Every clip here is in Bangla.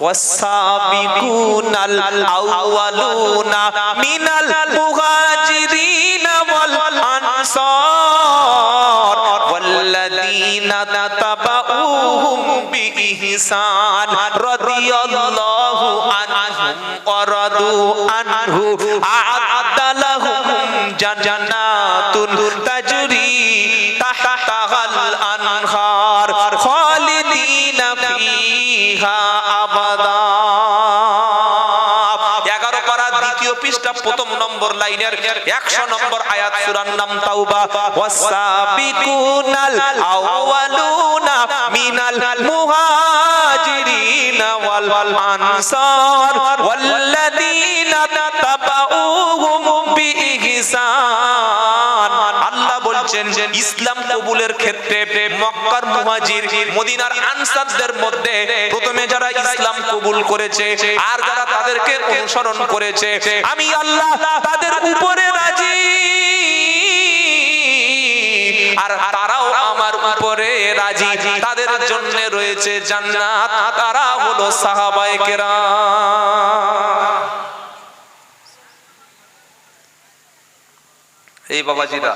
والسابقون الأولون من المهاجرين والأنصار والذين تبعوهم بإحسان رضي الله عنهم ورضوا عنه লাইনের একশো নম্বর আয়াত সুরার নাম তাওবা। ওয়াসাবিকুনাল আউয়ালুনা মিনাল মুহাজিরিন ওয়াল আনসার। ওয়াল্লাযিনা তাবাউহুম ইসলাম কবুলের ক্ষেত্রে মক্কার মুহাজির, মদিনার আনসারদের মধ্যে প্রথমে যারা ইসলাম কবুল করেছে আর যারা তাদেরকে অনুসরণ করেছে, আমি আল্লাহ তাদের উপরে রাজি। আর তারাও আমার উপরে রাজি। তাদের জন্য রয়েছে জান্নাত, তারা হলো সাহাবায়ে কেরাম। এই বাবাজিরা,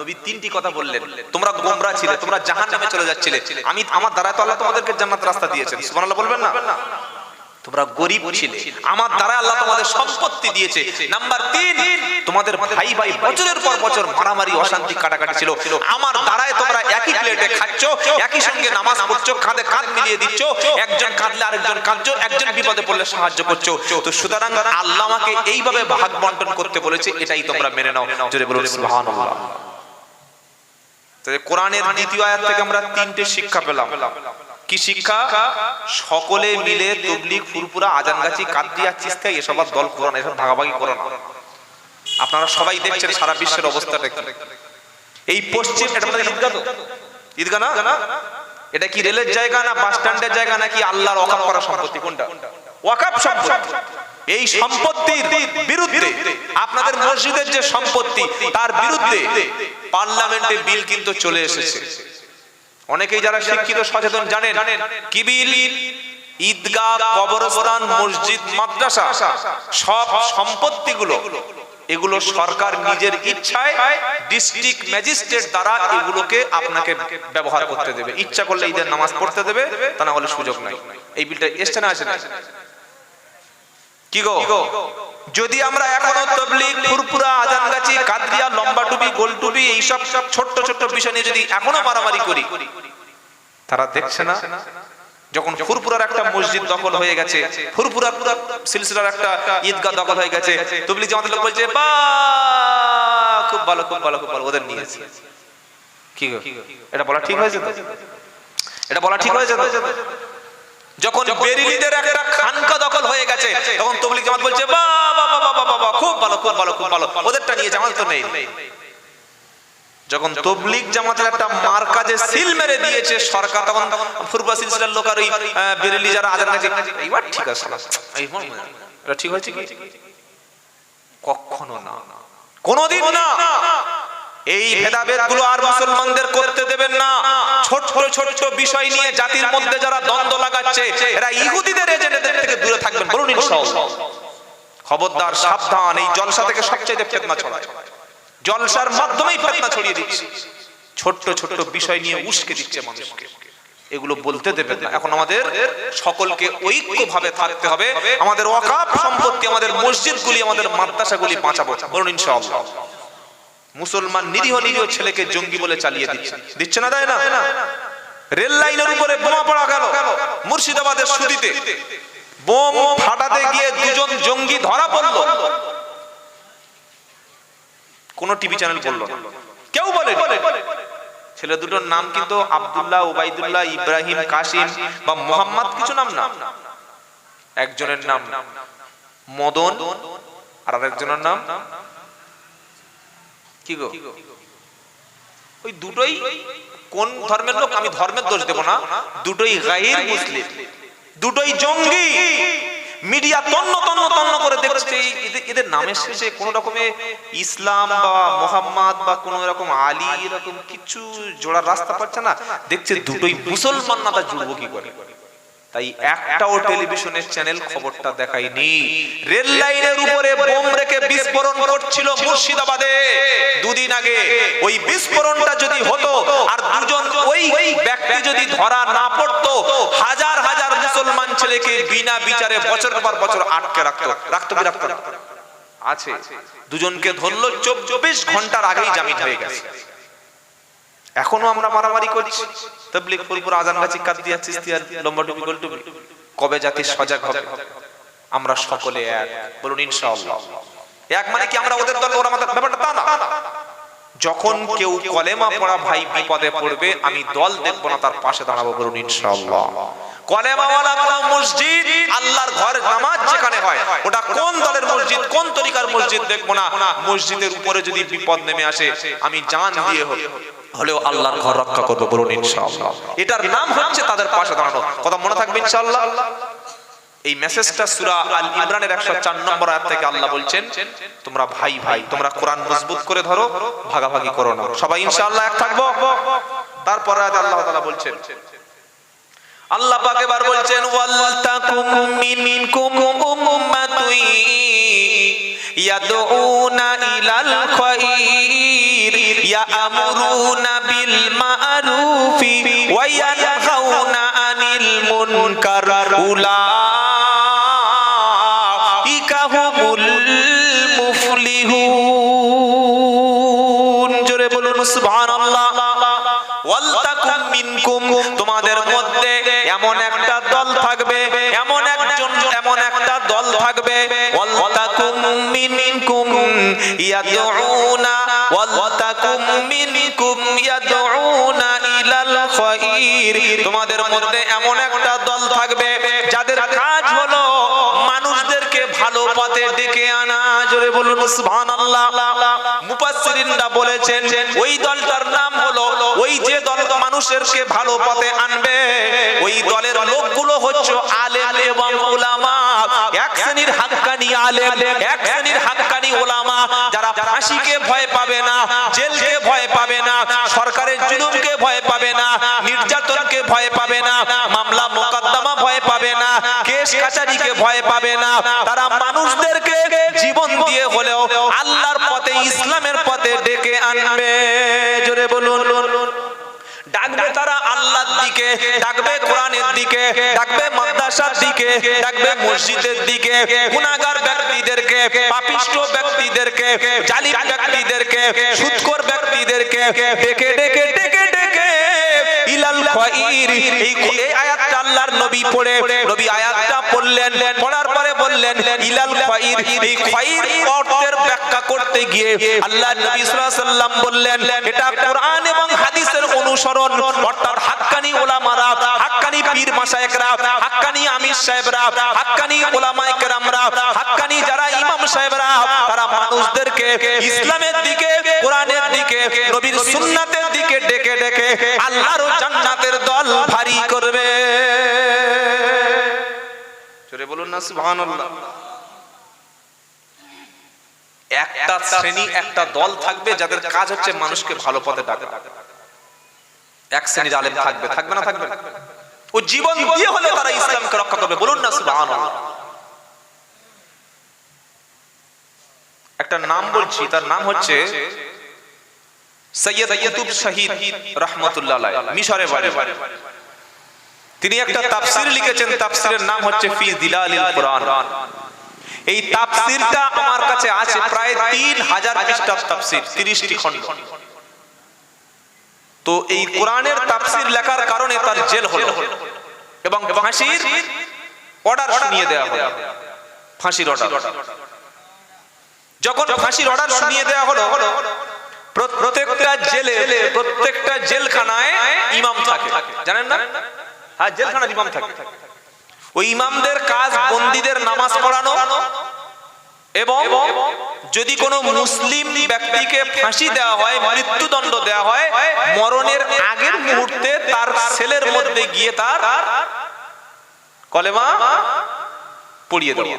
নবী তিনটি কথা বললেন। তোমরা গোমরা ছিলে, তোমরা জাহান নামে চলে যাচ্ছিলে। আমি, আমার দ্বারা তো আল্লাহ তোমাদেরকে জান্নাত রাস্তা দিয়েছেন। সুবহানাল্লাহ বলবেন না? তোমরা গরিব ছিলে। আমার দ্বারা আল্লাহ তোমাদের সম্পত্তি দিয়েছে। নাম্বার তিন, তোমাদের ভাই ভাই বছরের পর বছর মারামারি, অশান্তি, কাটাকাটি ছিল। আমার দ্বারায় তোমরা একই প্লেটে খাচ্ছ, একই সঙ্গে নামাজ পড়ছো, কাঁধে কাঁধ মিলিয়ে দিচ্ছ, একজন কাঁদলে আরেকজন কাঁদছো, একজন বিপদে পড়লে সাহায্য করছ। তো সুতরাং আল্লাহ আমাকে এইভাবে ভাগ বন্টন করতে বলেছে, এটাই তোমরা মেনে নাও। জোরে বলুন, সুবহানাল্লাহ। তাহলে কোরআনের দ্বিতীয় আয়াত থেকে আমরা তিনটে শিক্ষা পেলাম। কি শিক্ষা? সকলে মিলে তবলিগ ফুরপুরা আজানগাছি কাদ্রিয়া চিস্তা এসব দল কোরআন এসব ভাগাভাগি করো না আপনারা সবাই দেখছেন সারা বিশ্বের অবস্থাটা কি এই পশ্চিম, এটা ঈদগাহ তো। ঈদগাহ না? এটা কি রেলের জায়গা না বাস স্ট্যান্ডের জায়গা নাকি আল্লাহর ওয়াকাফ করা সম্পত্তি? কোনটা? ওয়াকাফ সম্পত্তি এই সম্পত্তির বিরুদ্ধে আপনাদের মসজিদের যে সম্পত্তি, তার বিরুদ্ধে পার্লামেন্টে বিল কিন্তু চলে এসেছে। অনেকেই যারা শিক্ষিত সচেতন জানেন কি বিল ঈদগাহ কবরস্থান মসজিদ মাদ্রাসা সব সম্পত্তিগুলো এগুলো সরকার নিজের ইচ্ছায় ডিস্ট্রিক্ট ম্যাজিস্ট্রেট দ্বারা এগুলোকে আপনাকে ব্যবহার করতে দেবে। ইচ্ছা করলে ঈদের নামাজ পড়তে দেবে তা না হলে সুযোগ নাই। এই বিলটা এসছে না আসে না কি গো? যদি আমরা এখনও তবলিগ ফুরপুরা আজানগাছি, কাদরিয়া লম্বা টুপি গোল টুপি এইসব ছোট্ট ছোট্ট বিষয় নিয়ে যদি এখনও মারামারি করি, তারা দেখছে না? যখন ফুরপুরার একটা মসজিদ দখল হয়ে গেছে ফুরপুরা পুরা সিলসিলার একটা ঈদগাহ দখল হয়ে গেছে, তবলিগ জামাতের লোক বলছে, বা, খুব ভালো খুব ভালো খুব ভালো, ওদের নিয়েছে কি এটা বলা ঠিক হয়েছে তো? এটা বলা ঠিক হয়েছে যখন বেরিলিদের একটা খানকা দখল হয়ে গেছে তখন তবলিগ জামাত বলছে বা বা বা বা বা বা খুব ভালো খুব ভালো খুব ভালো। ওদেরটা নিয়ে জামাত তো নেই। যখন তবলিগ জামাতের একটা মার কাজে সিল মেরে দিয়েছে সরকার তখন ফুরবা সিলসিলার লোক আর ওই বেরেলি যারা আজান কাছে এইবার ঠিক আছে। এটা ঠিক হয়েছে কি? কখনো না। কোনোদিন না। এই ভেদাভেদগুলো আর মুসলমানদের করতে দেবেন না। ছোট ছোট ছোট বিষয় নিয়ে জাতির মধ্যে যারা দ্বন্দ্ব লাগাচ্ছে, এরা ইহুদিদের এজেন্টদের থেকে দূরে থাকবেন বলুন ইনশাআল্লাহ। খবরদার, সাবধান, এই জলসা থেকে সবচেয়ে ফেতনা ছড়ায়। জলসার মাধ্যমেই ফেতনা ছড়িয়ে দিচ্ছে। ছোট্ট ছোট্ট বিষয় নিয়ে উস্কে দিচ্ছে মানুষকে। এগুলো বলতে দেবে না। এখন আমাদের সকলকে ঐক্যভাবে থাকতে হবে। আমাদের ওয়াকাফ সম্পত্তি, আমাদের মসজিদগুলি, আমাদের মাদ্রাসাগুলি বাঁচাবো। বলুন ইনশাআল্লাহ। মুসলমান নিরীহ নিরীহ ছেলেকে জঙ্গি বলে চালিয়ে দিচ্ছে। দিচ্ছে না দেয় না? রেল লাইনের উপরে বোমা পড়া গেল। মুর্শিদাবাদের সুদিতে। বোম ফাটাতে গিয়ে দুজন জঙ্গি ধরা পড়ল। কোন টিভি চ্যানেল বলল না। কেউ বলে ছেলে দুটোর নাম কিন্তু আব্দুল্লাহ ওবাইদুল্লাহ ইব্রাহিম কাসিম বা মোহাম্মদ কিছু নাম না। একজনের নাম মদন আর আরেকজনের নাম কি গো? ওই দুটোই কোন ধর্মের লোক? আমি ধর্মের দোষ দেব না। দুটোই গাইর মুসলিম। দুটোই জঙ্গি। মিডিয়া তন্ন তন্ন তন্ন করে দেখছে। এদের- এদের নামের শেষে কোন রকমে ইসলাম বা মোহাম্মদ বা কোন রকম আলী এরকম কিছু জোড়ার রাস্তা পাচ্ছে না। দেখছে দুটোই মুসলমান না তা জুড়বো কি করে। তাই একটাও টেলিভিশনের চ্যানেল খবরটা দেখায়নি। রেল লাইনের উপরে বোম রেখে বিস্ফোরণ করছিল মুর্শিদাবাদে। দুদিন আগে ওই বিস্ফোরণটা যদি হতো আর দুজন ওই ব্যক্তি যদি ধরা না পড়তো হাজার হাজার মুসলমান ছেলেকে বিনা বিচারে বছর পর বছর আটকে রাখতো। রাখতো। রাখতো আছে। দুজনকে ধরলো চব্বিশ ঘণ্টার আগেই জামিন হয়ে গেছে। এখনও আমরা মারামারি করছি। তবলিগ ফুলপুর আজান গাছি কাদিয়া চিস্তিয়া লম্বা টুপি গোল টুপি কবে জাতি সজাগ হবে? আমরা সকলে এক। বলুন, ইনশাআল্লাহ। এক মানে কি আমরা ওদের দল, ওরা ব্যাপারটা তা না। যখন কেউ কলেমা পড়া ভাই বিপদে পড়বে, আমি দল দেখব না, তার পাশে দাঁড়াবো, বলুন, ইনশাআল্লাহ। কলেমাওয়ালা কোন মসজিদ, আল্লাহর ঘর, নামাজ যেখানে হয়, ওটা কোন দলের মসজিদ, কোন তরিকার মসজিদ দেখব না। মসজিদের উপরে যদি বিপদ নেমে আসে, আমি জান দিয়ে হোক হলেও আল্লাহর ঘর রক্ষা করব বলুন ইনশাআল্লাহ। এটার নাম হচ্ছে তাদের পাশে দাঁড়ানো। কথা মনে থাকবে ইনশাআল্লাহ? এই মেসেজটা সূরা আল ইমরানের 104 নম্বর আয়াত থেকে আল্লাহ বলছেন, তোমরা ভাই ভাই, তোমরা কোরআন মজবুত করে ধরো, ভাগাভাগি করো না। সবাই ইনশাআল্লাহ এক থাকব? তারপরে আয়াতে আল্লাহ তাআলা বলছেন, আল্লাহ পাক এবার বলছেন ওয়াল তাকুম মিনকুম উম্মাতুন ইয়াদউনা ইলাল খায়র ইয়ামুরুনা বিল মা'রুফি ওয়া ইয়ানহাউনা আনিল মুনকার উলাইকা হুমুল মুফলিহুন। জোরে বলুন, সুবহানাল্লাহ। ওয়ালতাকুম মিনকুম। তোমাদের মধ্যে এমন একটা দল থাকবে, এমন একজন, এমন একটা দল থাকবে। ওয়ালতাকুম মিনকুম ইয়াদউনা তোমাদের মধ্যে এমন একটা দল থাকবে যাদের কাজ হলো মানুষদেরকে ভালো পথে ডেকে জোরে বলুন, সুবহানাল্লাহ। মুফাসসিরিনরা বলেছেন, ওই দলটার নাম হলো, ওই যে দল মানুষেরকে ভালো পথে আনবে, ওই দলের লোকগুলো হচ্ছে আলেম এবং উলামা। এক শ্রেণির হাক্কানি আলেম, এক শ্রেণির হাক্কানি উলামা, যারা ফাঁসিকে ভয় পাবে না, জেলকে ভয় পাবে না, সরকারের জুলুমকে ভয় পাবে না, নির্যাতনকে ভয় পাবে না, মামলা মোকদ্দমা ভয় পাবে না, কেস কাচারিকে ভয় পাবে না, তারা মানুষদেরকে পথে ডেকে আনবে। জোরে বলুন। ডাকবে তারা আল্লাহর দিকে, ডাকবে কোরআনের দিকে, ডাকবে মাদ্রাসার দিকে, ডাকবে মসজিদের দিকে ব্যক্তিদেরকে, পাপিষ্ট ব্যক্তিদেরকে, জালিম ব্যক্তিদেরকে ব্যক্তিদেরকে, ডেকে ডেকে ডেকে ডেকে ইলাল এই এই আয়াতটা আল্লাহর নবী পড়ে। নবী আয়াতটা পড়লেন, পড়ার পরে বললেন, ইলাল খায়র। এই খায়র অর্থের ব্যাখ্যা করতে গিয়ে আল্লাহ নবী সাল্লাল্লাহু আলাইহি সাল্লাম বললেন, এটা কোরআন এবং হাদিসের অনুসরণ। অর্থাৎ হাক্কানি ওলামারা, হাক্কানি পীর মাশায়েখরা হাক্কানি আমির সাহেবরা, হাক্কানি ওলামায়ে কেরামরা হাক্কানি যারা ইমাম সাহেবরা, তারা মানুষদেরকে ইসলামের দিকে, কোরআনের দিকে, নবীর সুন্নাতের দিকে ডেকে ডেকে আল্লাহর জান্নাতের দল ভারী করবে। জোরে বলুন না, সুবহানাল্লাহ। একটা শ্রেণি, একটা দল থাকবে যাদের কাজ হচ্ছে মানুষকে ভালো পথে ডাকা। এক শ্রেণির আলেম থাকবে থাকবে না, থাকবে ও জীবন দিয়ে হলে তারা ইসলামকে রক্ষা করবে, বলুন না, সুবহানাল্লাহ। একটা নাম বলছি, তার নাম হচ্ছে সৈয়দ শহীদ রহমতুল্লাহ আলাইহি মিশরে বাড়ি। তিনি একটা তাফসীর লিখেছেন তাফসীরের নাম হচ্ছে ফি দিলালিল কোরআন। এই তাফসীরটা আমার কাছে আছে প্রায় 3000 পৃষ্ঠার তাফসীর 30টি খণ্ড। তো এই কোরআনের তাফসীর লেখার কারণে তার জেল হলো। এবং ফাঁসির অর্ডার শুনিয়ে দেওয়া হলো। ফাঁসির অর্ডার যখন ফাঁসির অর্ডার শুনিয়ে দেওয়া হলো প্রত্যেকটা জেলে, প্রত্যেকটা জেলখানায় ইমাম থাকে। জানেন না? হ্যাঁ জেলখানার ইমাম থাকে। ওই ইমামদের কাজ বন্দীদের নামাজ পড়ানো এবং যদি কোনো মুসলিম ব্যক্তিকে ফাঁসি দেওয়া হয়, মৃত্যুদণ্ড দেওয়া হয়, মরণের আগের মুহূর্তে তার ছেলের মধ্যে গিয়ে তার কলেমা পড়িয়ে দেওয়া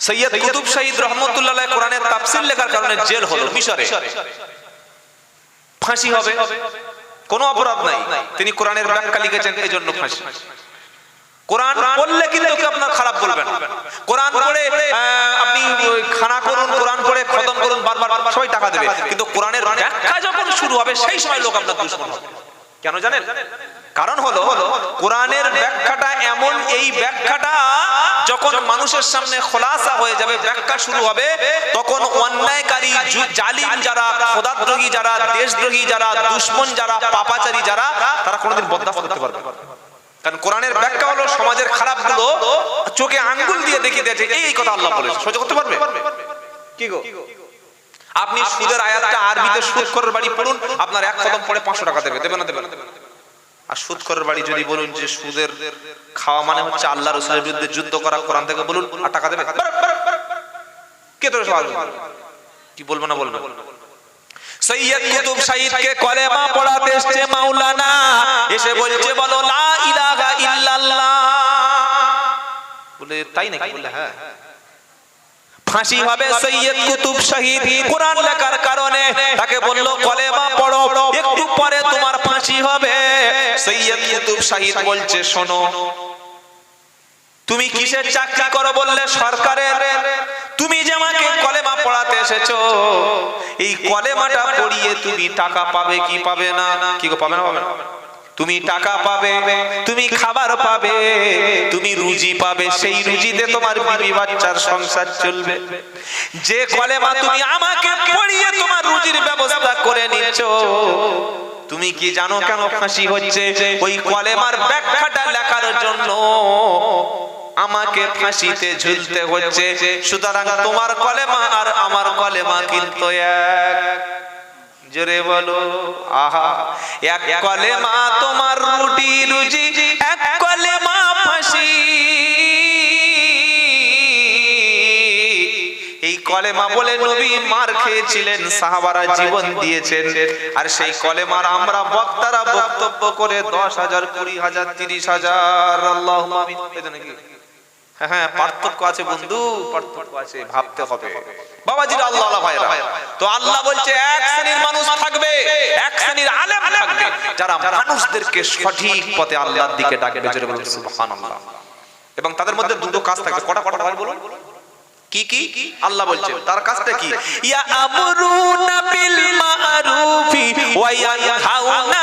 সৈয়দ কুতুব শহীদ রহমতুল্লাহ কোরআনের তাফসির লেখার কারণে জেল হলো মিশরে। ফাঁসি হবে। কোনো অপরাধ নাই। তিনি কোরআনের ব্যাখ্যা লিখেছেন এই জন্য ফাঁসি। কোরআন পড়লে কিন্তু কেউ আপনার খারাপ বলবেন কোরআন পড়ে আপনি খানা করুন কোরআন পড়ে খতম করুন বারবার বারবার সবাই টাকা দেবে। কিন্তু কোরআনের ব্যাখ্যা যখন শুরু হবে সেই সময় লোক আপনার দুশ্মন হবে। কেন জানেন? কারণ হলো, কোরআনের ব্যাখ্যাটা এমন, এই ব্যাখ্যাটা যখন মানুষের সামনে খোলাসা হয়ে যাবে, ব্যাখ্যা শুরু হবে, তখন অন্যায়কারী জালিম যারা খোদাদ্রোহী যারা, দেশদ্রোহী যারা, দুশ্মন যারা, পাপাচারী যারা, তারা কোনোদিন বরদাস্ত করতে পারবে কারণ কোরআনের ব্যাখ্যা হলো, সমাজের খারাপগুলো চোখে আঙ্গুল দিয়ে দেখিয়ে দিয়েছে, এই কথা আল্লাহ বলেছে। সহ্য করতে পারবে? কি গো? আপনি সুদের আয়াতটা আরবিতে সুদ করার বাড়ি পড়ুন, আপনার এক কদম পড়ে পাঁচশো টাকা দেবে দেবে না দেবে না। আর সুদ করার বাড়ি যদি বলুন যে সুদের খাওয়া মানে হচ্ছে আল্লাহ রসুলের বিরুদ্ধে যুদ্ধ করা, কোরআন থেকে বলুন আর টাকা দেবে? কে তোর কি বলব না বলব? সৈয়দ কুতুব শহীদকে কলেমা পড়াতে এসছে মাওলানা, এসে বলছে, বলো, লা ইলাহা ইল্লাল্লাহ। বলে, তাই নাকি? বলে হ্যাঁ। ফাঁসি হবে সৈয়দ কুতুব শহীদ। কোরআন লেখার কারণে তাকে বলল, কলেমা পড়ো, একটু পরে তোমার ফাঁসি হবে। সৈয়দ কুতুব শহীদ বলছে, শোনো, তুমি কিসের চাকরি করো বললে সরকারের? তুমি যে আমাকে কলেমা পড়াতে এসেছ, এই কলেমাটা পড়িয়ে তুমি টাকা পাবে কি পাবে না? কি পাবে না পাবে না? তুমি টাকা পাবে, তুমি খাবার পাবে, তুমি রুজি পাবে, সেই রুজিতে তোমার বিবি বাচ্চার সংসার চলবে। যে কলেমা তুমি আমাকে পড়িয়ে তোমার রুজির ব্যবস্থা করে নিচ্ছ, তুমি কি জানো কেন ফাঁসি হচ্ছে? ওই কলেমার ব্যাখ্যাটা লেখার জন্য আমাকে ফাঁসিতে ঝুলতে হচ্ছে। সুতরাং তোমার কলেমা আর আমার কলেমা কিন্তু এক। জোরে বলো, আহা, এক কলেমা তোমার রুটি রুজি, এক কলেমা ফাঁসি। এই কলেমা বলে নবী মার খেয়েছিলেন, সাহাবারা জীবন দিয়েছেন। আর সেই কলেমার আমরা বক্তারা বক্তব্য করে দশ হাজার, কুড়ি হাজার, তিরিশ হাজার আল্লাহ হ্যাঁ হ্যাঁ পার্থক্য আছে বন্ধু, পার্থক্য আছে, ভাবতে হবে। বাবাজির আল্লাহ আল্লাহ ভাইরা তো আল্লাহ বলছে, এক শ্রেণির মানুষ থাকবে, এক শ্রেণির আলেম থাকবে। যারা মানুষদেরকে সঠিক পথে আল্লাহর দিকে ডাকবে জোরে সুবহানাল্লাহ। এবং তাদের মধ্যে দুটো কাজ থাকবে। কটা কটা ভাই বলুন? কি কি? আল্লাহ বলছে, তার কাজটা কি? ইয়া আমরুনা বিল মারুফি ওয়া ইয়ানহাউনা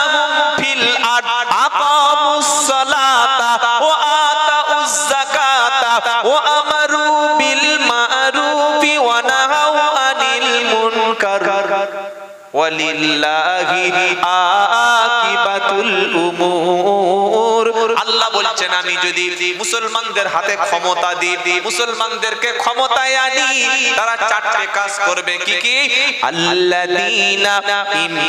ফিল আর আকামুস সালাতা ওয়া আতাউজ যাকাতা ওয়া আমারু বিল মারুফি, ওয়া নাহাউ আনিল মুনকার। ওয়ালিল্লাহি আকিবাতুল উমুর। আমি মুসলমানদের হাতে ক্ষমতা দিই, মুসলমানদেরকে ক্ষমতায় আনি, তারা চারটে কাজ করবে কি কি? আল্লাযীনা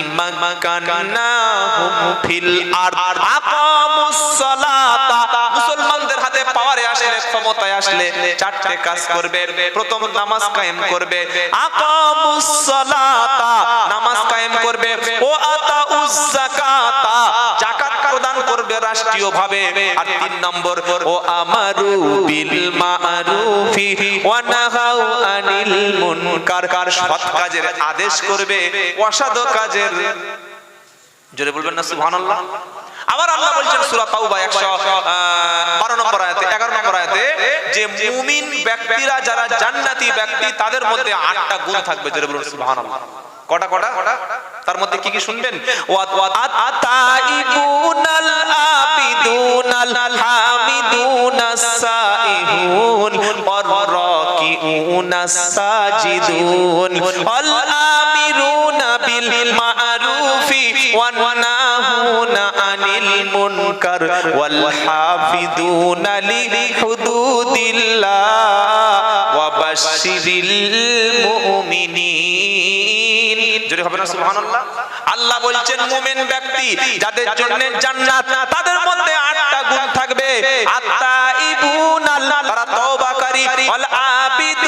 ইম্মাকান্নাহুম ফিল আরদ। আকামুস সালাতা মুসলমানদের হাতে পাওয়ারে আসলে, ক্ষমতায় আসলে চারটে কাজ করবে। প্রথম নামাজ কায়েম করবে। আকামুস সালাতা নামাজ কায়েম করবে। ও আতাউজ যাকাতা আর তিন নম্বর, ও আমারু বিল মারুফি ওয়া নাহাউ আনিল মুনকার। সৎ কাজের আদেশ করবে, অসাধ কাজের। জোরে বলবেন না, সুবহানাল্লাহ। আবার আল্লাহ বলছেন, সূরা তাওবা 112 নম্বর আয়াতে 11 নম্বর আয়াতে যে মুমিন ব্যক্তিরা, যারা জান্নাতি ব্যক্তি, তাদের মধ্যে আটটা গুণ থাকবে, জোরে বলুন, সুবহানাল্লাহ। কটা কটা? তার মধ্যে কি কি শুনবেন? আতাইবুনাল আবিদুনাল হামিদুনাস সাইহুন ওয়াররাকিউনাস সাজিদুন, ওয়াল আমিরুনা বিল মারুফি, ওয়ান আনিল মুনকার ওয়াল হাফিদুনা লিহুদুদিল্লাহ ওয়া বাশশিরিল মুমিনিন। যদি হবে না সুবহানাল্লাহ, আল্লাহ বলছেন মুমিন ব্যক্তি যাদের জন্য জান্নাত, তাদের মধ্যে আটটা গুণ থাকবে। আত্তাইবুনা তারা তওবাকারী ওয়াল আবিদুনা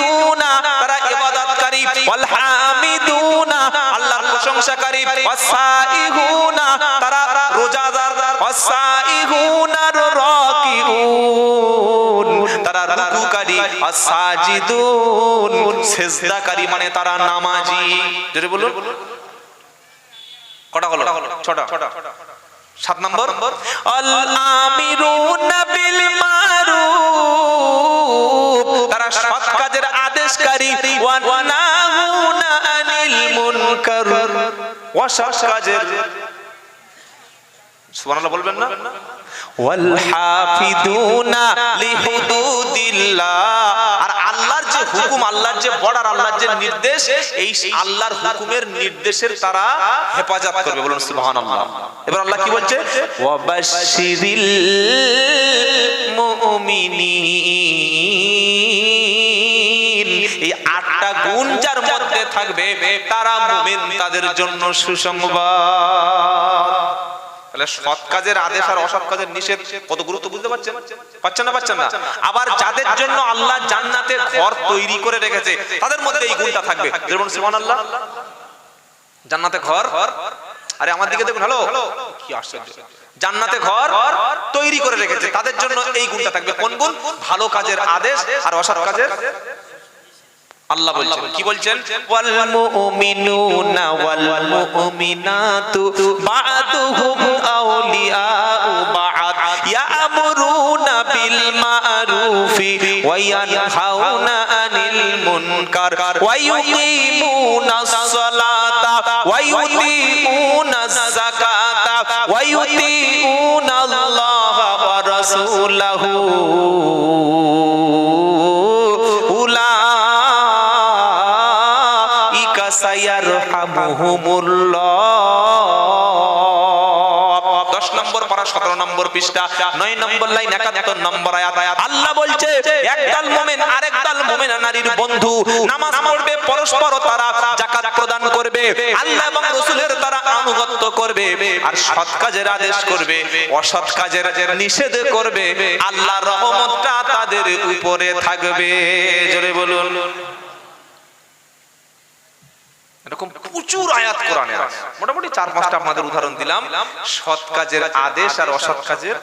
প্রশংসাকারী ওয়াসাইহুনা তারা রোজাদার রাকিউন, তারা রুকুকারী সেজদাকারী মানে তারা নামাজি। বলুন। কটা হলো? সাত নম্বর? আল বিল মারুফ, তারা সৎ কাজের আদেশকারী। নাহুনা বলবেন না? আর আল্লাহর যে হুকুম, আল্লাহর যে বর্ডার, আল্লাহর যে নির্দেশ, এই আল্লাহর হুকুমের নির্দেশের তারা হেফাজত করবে বলুন সুবহানাল্লাহ। এবার আল্লাহ কি বলছে? ওয়াবাশশিরিল এই আটটা গুণ যার মধ্যে থাকবে তারা মুমিন তাদের জন্য সুসংবাদ। মধ্যে এই থাকবে। জান্নাতে ঘর? আরে, আমার দিকে দেখুন জান্নাতে ঘর তৈরি করে রেখেছে, তাদের জন্য এই গুণটা থাকবে। কোন গুণ? ভালো কাজের আদেশ আর অসৎ কাজের আল্লাহ বলছেন। কি বলছেন? ওয়াল মুমিনুনা ওয়াল মুমিনাতু বা'দুহুম আউলিয়াউ বা'দ। ইয়ামুরুনা বিল মা'রুফি ওয়া ইয়ানহাউনা আনিল মুনকার। ওয়া ইউকিমুনাস সালাতা ওয়া ইউতিউনাজ যাকাতা ওয়া ইউতিউনা আল্লাহ ওয়া রাসূলাহু। 10 নম্বর পারা 17 নম্বর পৃষ্ঠা 9 নম্বর লাইন 71 নম্বর আয়াত। আল্লাহ বলছে একদল মুমিন আরেকদল মুমিন নারীর বন্ধু। নামাজ পড়বে, পরস্পর তারা যাকাত প্রদান করবে। আল্লাহ এবং তারা আনুগত্য করবে। আর সৎ কাজের আদেশ করবে, অসৎ কাজের নিষেধ করবে। আল্লাহর রহমতটা তাদের উপরে থাকবে। বলুন। এরকম প্রচুর আয়াত কোরআনে আছে। মোটামুটি চার পাঁচটা আপনাদের উদাহরণ দিলাম। সৎ কাজের আদেশ আর অসৎ কাজের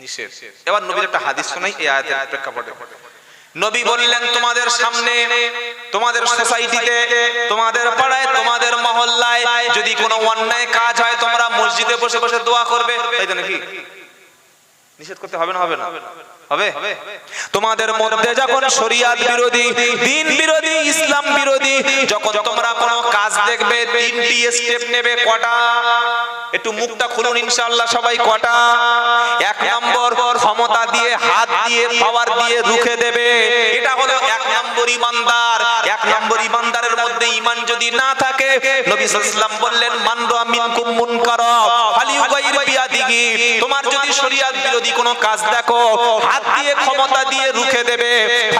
নিষেধ। এবার নবীর একটা হাদিস শোনাই এই আয়াতের প্রেক্ষাপটে। নবী বললেন, তোমাদের সামনে, তোমাদের সোসাইটিতে, তোমাদের পাড়ায়, তোমাদের মহল্লায় যদি কোনো অন্যায় কাজ হয়, তোমরা মসজিদে বসে বসে দোয়া করবে। তাই তো নাকি? নিষেধ করতে হবে না হবে না? হবে? তোমাদের মধ্যে যখন শরিয়াত বিরোধী, দিন বিরোধী, ইসলাম যখন তোমরা কোনো কাজ দেখবে, তিনটি স্টেপ নেবে, কটা? একটু মুখটা খুলুন ইনশাআল্লাহ সবাই, কটা? এক নম্বর, ক্ষমতা দিয়ে, হাত দিয়ে পাওয়ার দিয়ে, রুখে দেবে। এটা হলো এক ইমানদার। এক নম্বর ইমানদারের মধ্যে ইমান যদি না থাকে বললেন তোমার যদি শরিয়াত বিরোধী কোনো কাজ দেখো, হাত দিয়ে ক্ষমতা দিয়ে রুখে দেবে।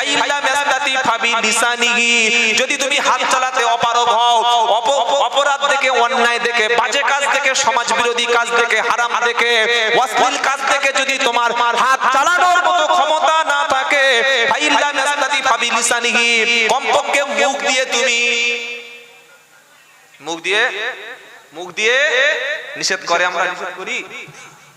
যদি তুমি হাত চালাতে অপারগ হও, অপ- অপরাধ দেখে, অন্যায় দেখে, বাজে কাজ দেখে, সমাজ বিরোধী কাজ দেখে, হারাম দেখে, অশ্লীল কাজ দেখে যদি তোমার হাত চালানোর মতো ক্ষমতা না থাকে কমপক্ষে মুখ দিয়ে তুমি। মুখ দিয়ে? মুখ দিয়ে নিষেধ করে আমরা নিষেধ করি।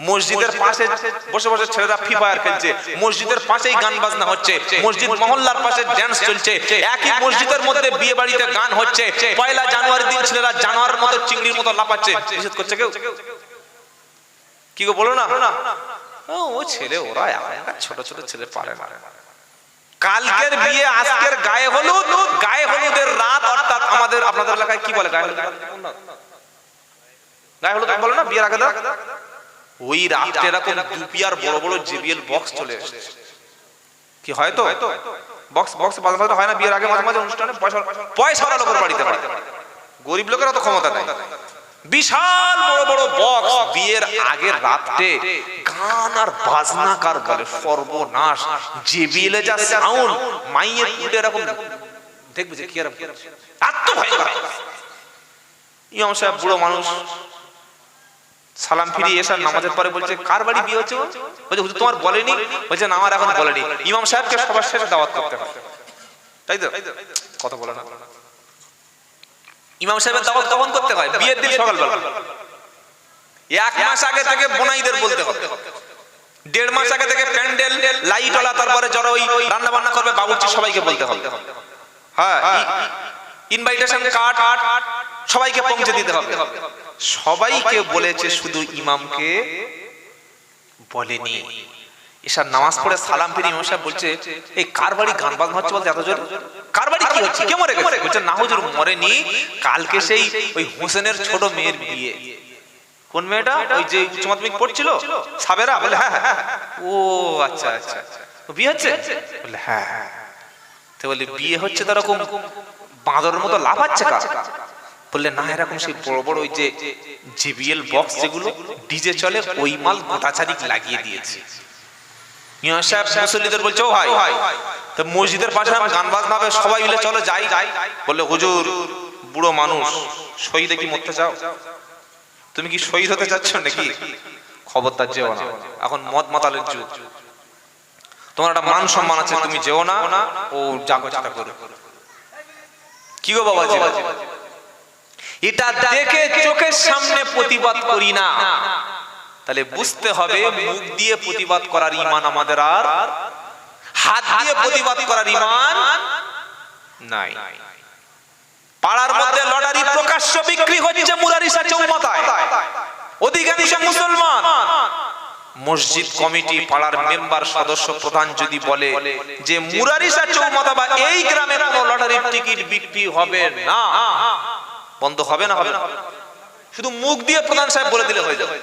মসজিদের পাশে বসে বসে ছেলেরা ফ্রি ফায়ার খেলছে। মসজিদের পাশেই গান বাজনা হচ্ছে। মসজিদ মহল্লার পাশে ড্যান্স চলছে। একই মসজিদের মধ্যে বিয়ে বাড়িতে গান হচ্ছে। পয়লা জানুয়ারি দিন ছেলেরা জানোয়ারের মতো, চিংড়ির মতো লাফাচ্ছে। নিষেধ করছে কেউ? কি গো বলো না? ও, ছেলে ওরা ছোট ছোট ছেলে পারে না। কালকের বিয়ে আজকের গায়ে হলুদ? গায়ে হলুদের রাত অর্থাৎ আমাদের আপনাদের এলাকায় কি বলে গায়ে হলুদ? গায়ে হলুদ বলে না বিয়ের আগে ওই রাত্রে এরকম দুপিয়ার বড় বড় জেবিএল বক্স চলে এসেছে। কি হয় তো? বক্স বক্স মাঝে মাঝে হয় না বিয়ের আগে মাঝে মাঝে অনুষ্ঠানে পয়সা পয়সা লোকের বাড়িতে হয় গরিব লোকের অত ক্ষমতা নাই। বিশাল বড় বড় বক্স বিয়ের আগের রাতে গান আর বাজনা কার বলে? সর্বনাশ। জেবিএলে যা সাউন্ড মাইয়ের উঠে এরকম দেখবে যে কি এরকম এত ভয়ঙ্কর ইমাম সাহেব বুড়ো মানুষ, সালাম ফিরিয়ে এসে নামাজের পরে বলছে, কার বাড়ি বিয়ে হচ্ছে গো?" বলছে, হুজুর, তোমার বলেনি? বলছে, না, আমার এখন বলেনি। ইমাম সাহেবকে সবার শেষে দাওয়াত করতে হয়। তাই তো? কথা বলে না। ইমাম সাহেবের দাওয়াত কখন করতে হয়? বিয়ের দিন সকালবেলা। এক মাস আগে থেকে বোনাইদের বলতে হবে। দেড় মাস আগে থেকে প্যান্ডেল লাইট ওলা তারপরে যারা ওই রান্না বান্না করবে বাবুর্চি সবাইকে বলতে হবে। হ্যাঁ ইনভাইটেশন কার্ড সবাইকে পৌঁছে দিতে হবে। সবাইকে বলেছে শুধু ইমামকে বলেনি। এসার নামাজ পড়ে সালাম ফিরে ইমাম সাহেব বলছে, এই কার বাড়ি গান বাজনা হচ্ছে বলতে এত জোর? কার বাড়ি কি হচ্ছে? কে মরে গেছে? বলছে, না হুজুর, মরেনি। কালকে সেই ওই হোসেনের ছোট মেয়ের বিয়ে। কোন মেয়েটা? ওই যে উচ্চ মাধ্যমিক পড়ছিল? সাবেরা? বলে হ্যাঁ হ্যাঁ ও আচ্ছা আচ্ছা। বিয়ে হচ্ছে? বলে হ্যাঁ হ্যাঁ। তো বলে, বিয়ে হচ্ছে তো এরকম বাঁদরের মতো লাভ হচ্ছে কার? বললে, না, এরকম সেই বড় বড় ওই যে জেবিএল বক্স যেগুলো ডিজে চলে, ওই মাল গোটা চারিক লাগিয়ে দিয়েছে। মিয়া সাহেব মুসল্লিদের বলছে, ও ভাই, তো মসজিদের পাশে গান বাজনা হবে, সবাই মিলে চলো, যাই। যাই বললে, হুজুর, বুড়ো মানুষ, শহীদে কি মরতে চাও? তুমি কি শহীদ হতে চাচ্ছ নাকি? খবরদার যেও না। এখন মদ মাতালের যুগ। তোমার একটা মান সম্মান আছে, তুমি যেও না, ও করছে তা করো কি গো বাবাজি এটা দেখে চোখের সামনে প্রতিবাদ করি না। তাহলে বুঝতে হবে মুখ দিয়ে প্রতিবাদ করার ইমান আমাদের আর, হাত দিয়ে প্রতিবাদ করার ইমান নাই। পাড়ার মধ্যে লটারি প্রকাশ্য বিক্রি হচ্ছে মুরারিসা চৌমাথায়। অধিকাংশ মুসলমান। মসজিদ কমিটি পাড়ার মেম্বার, সদস্য প্রধান যদি বলে যে মুরারিসা চৌমাথা বা এই গ্রামে কোনো লটারির টিকিট বিক্রি হবে না, বন্ধ হবে না? হবে না শুধু মুখ দিয়ে প্রধান সাহেব বলে দিলে হয়ে যাবে।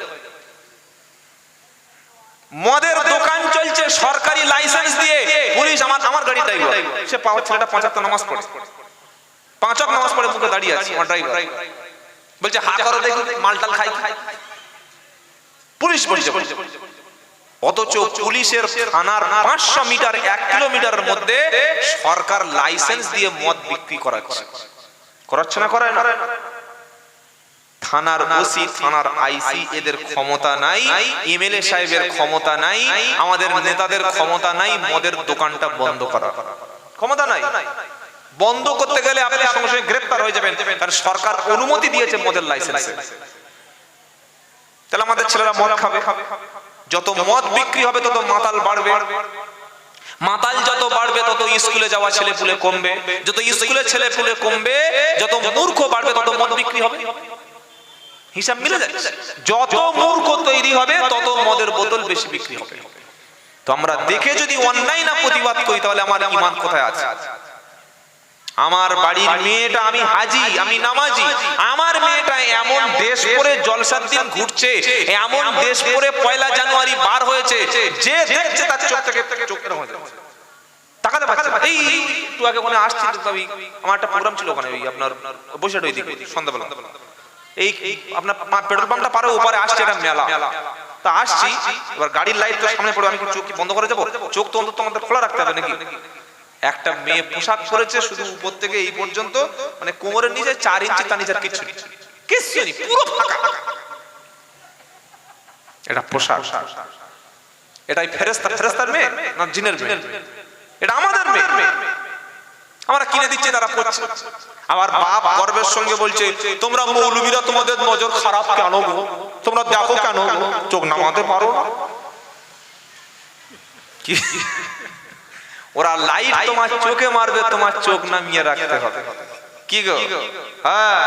মদের দোকান চলছে, সরকারি লাইসেন্স দিয়ে। পুলিশ আমার আমার গাড়ি ড্রাইভার সে পাওয়ার ছেলেটা পাঁচাত্তর নামাজ পড়ে। পাঁচক নামাজ পড়ে মুখে দাঁড়িয়ে আছে, আমার ড্রাইভার বলছে, হা করো দেখি, মালটাল খাই খাই পুলিশ বলছে অথচ পুলিশের থানার পাঁচশো মিটার, এক কিলোমিটারের মধ্যে সরকার লাইসেন্স দিয়ে মদ বিক্রি করাচ্ছে। করাচ্ছে না, করায় না। থানার ওসি, থানার আইসি এদের ক্ষমতা নাই, এমএলএ সাহেবের ক্ষমতা নাই, আমাদের নেতাদের ক্ষমতা নাই, মদের দোকানটা বন্ধ করা। ক্ষমতা নাই। বন্ধ করতে গেলে আপনি সঙ্গে সঙ্গে গ্রেপ্তার হয়ে যাবেন। কারণ সরকার অনুমতি দিয়েছে মদের লাইসেন্স তাহলে আমাদের ছেলেরা মদ খাবে। যত মদ বিক্রি হবে, তত মাতাল বাড়বে। মাতাল যত বাড়বে, তত স্কুলে যাওয়া ছেলে পুলে কমবে। যত স্কুলে ছেলে পুলে কমবে, যত মূর্খ বাড়বে, তত মদ বিক্রি হবে। হিসাব মিলে যায়। যত মূর্খ তৈরি হবে তত মদের বোতল বেশি বিক্রি হবে। তো আমরা দেখে যদি অন্যায় না প্রতিবাদ করি তাহলে আমার ইমান কোথায় আছে? আমার বাড়ির মেয়েটা আমি হাজি আমি নামাজি। আমার মেয়েটা এমন দেশ পরে জলসার দিন ঘুরছে এমন দেশ পরে পয়লা জানুয়ারি বার হয়েছে। যে দেখছে তার চোখ থেকে চোখ এরকম হয়ে যাচ্ছে। তাকাতে পারছে এই একটু আগে ওখানে আসছি আমি আমার একটা প্রোগ্রাম ছিল ওখানে ওই আপনার বৈশাখ ওই দিকে সন্ধ্যাবেলা এই আপনার পেট্রোল পাম্পটা পারে, ওপারে আসছে একটা মেলা। তা আসছি, এবার গাড়ির লাইট তো সামনে পড়ে আমি চোখ বন্ধ করে যাব? চোখ তো অন্তত আমাদের খোলা রাখতে হবে নাকি? একটা মেয়ে পোশাক পরেছে শুধু উপর থেকে এই পর্যন্ত মানে কোমরের নিচে চার ইঞ্চি, তার নিচে আর কিচ্ছু নেই। নেই, পুরো ফাঁকা। এটা পোশাক। এটাই ফেরেস্তা ফেরেস্তার মেয়ে না জিনের মেয়ে? এটা আমাদের মেয়ে। আমরা কিনে দিচ্ছে তারা পড়ছে। আমার বাপ গর্বের সঙ্গে বলছে তোমরা মৌলবীরা তোমাদের নজর খারাপ কেন গো? তোমরা দেখো কেন চোখ নামাতে পারো না? কি? ওরা লাইট তোমার চোখে মারবে তোমার চোখ নামিয়ে রাখতে হবে। কি গো? হ্যাঁ।